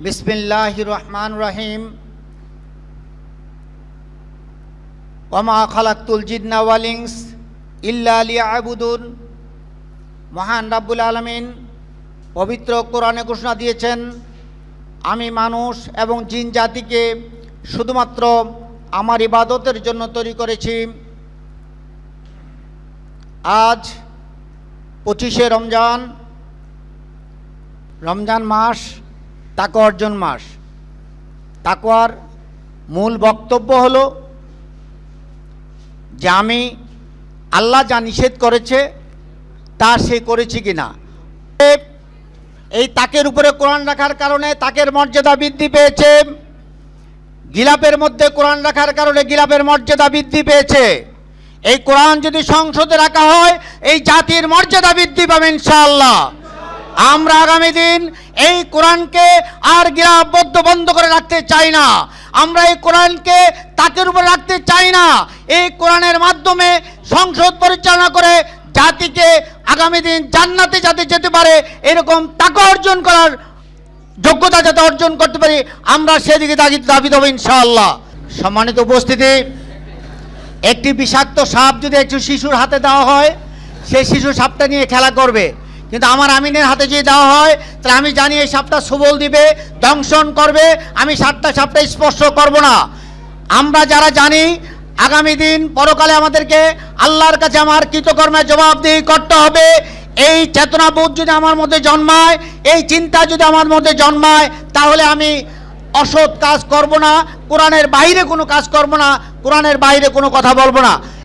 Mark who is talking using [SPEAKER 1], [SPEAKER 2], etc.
[SPEAKER 1] বিসমিল্লাহ রহমান রহিম ওমা খালাক্তুল জিন্না ওয়ালিংস ইল্লা আলিয়া আবুদুন মহান রাব্বুল আলমিন পবিত্র কোরআনে ঘোষণা দিয়েছেন, আমি মানুষ এবং জিন জাতিকে শুধুমাত্র আমার ইবাদতের জন্য তৈরি করেছি। আজ পঁচিশে রমজান রমজান মাস তাকো অর্জন মাস। তাকোয়ার মূল বক্তব্য হল যে আমি আল্লাহ যা নিষেধ করেছে, তা সে করেছি কিনা। এই তাকের উপরে কোরআন রাখার কারণে তাকের মর্যাদা বৃদ্ধি পেয়েছে। গিলাপের মধ্যে কোরআন রাখার কারণে গিলাপের মর্যাদা বৃদ্ধি পেয়েছে। এই কোরআন যদি সংসদে রাখা হয়, এই জাতির মর্যাদা বৃদ্ধি পাবে ইনশাআল্লাহ। আমরা আগামী দিন এই কোরআনকে আর গিরাবদ্ধ বন্ধ করে রাখতে চাই না। আমরা এই কোরআনকে তাকের উপর রাখতে চাই না। এই কোরআনের মাধ্যমে সংসদ পরিচালনা করে জাতিকে আগামী দিন জান্নাতে যাতে যেতে পারে, এরকম তাকে অর্জন করার যোগ্যতা যাতে অর্জন করতে পারি, আমরা সেদিকে দাবি দাবি ইনশাআল্লাহ। সম্মানিত উপস্থিতি, একটি বিষাক্ত সাপ যদি একটু শিশুর হাতে দেওয়া হয় সেই শিশু সাপটা নিয়ে খেলা করবে। কিন্তু আমার আমিনের হাতে যদি দেওয়া হয়, তাহলে আমি জানি এই সাপটা সবল দিবে, দংশন করবে, আমি সাতটা সাপটা স্পর্শ করব না। আমরা যারা জানি, আগামী দিন পরকালে আমাদেরকে আল্লাহর কাছে আমার কৃতকর্মের জবাবদিহি করতে হবে। এই চেতনাবোধ যদি আমার মধ্যে জন্মায়, এই চিন্তা যদি আমার মধ্যে জন্মায়, তাহলে আমি অসৎ কাজ করব না, কোরআনের বাইরে কোনো কাজ করব না, কোরআনের বাইরে কোনো কথা বলব না।